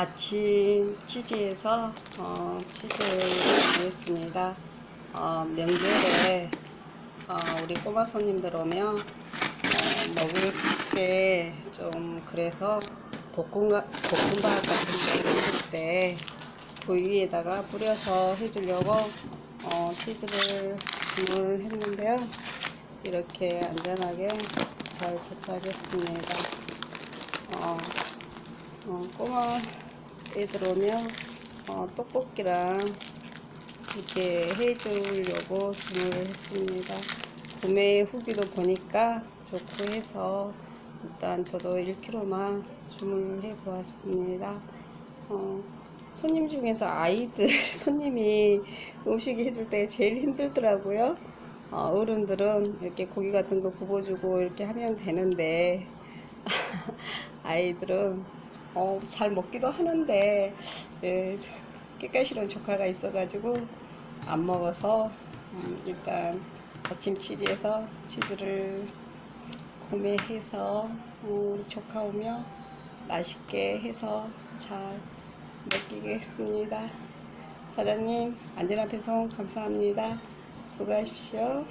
아침 치즈에서 어, 준비했습니다. 어, 명절에 어, 우리 꼬마 손님들 오면 어, 먹을 게 좀 그래서 볶음밥, 같은 거 해줄 때그 위에다가 뿌려서 해주려고 어, 치즈를 주문했는데요. 이렇게 안전하게 잘 도착했습니다. 어, 어, 꼬마 애들 오면 어, 떡볶이랑 이렇게 해주려고 주문을 했습니다. 구매 후기도 보니까 좋고 해서 일단 저도 1kg만 주문을 해 보았습니다. 어, 손님 중에서 아이들 손님이 음식 해줄 때 제일 힘들더라고요. 어, 어른들은 이렇게 고기 같은 거 구워주고 이렇게 하면 되는데 아이들은 어, 잘 먹기도 하는데 예, 깨까시런 조카가 있어가지고 안 먹어서 음, 일단 아침 치즈에서 치즈를 구매해서 어, 우리 조카 오면 맛있게 해서 잘 먹이겠습니다. 사장님 안전한 배송 감사합니다. 수고하십시오.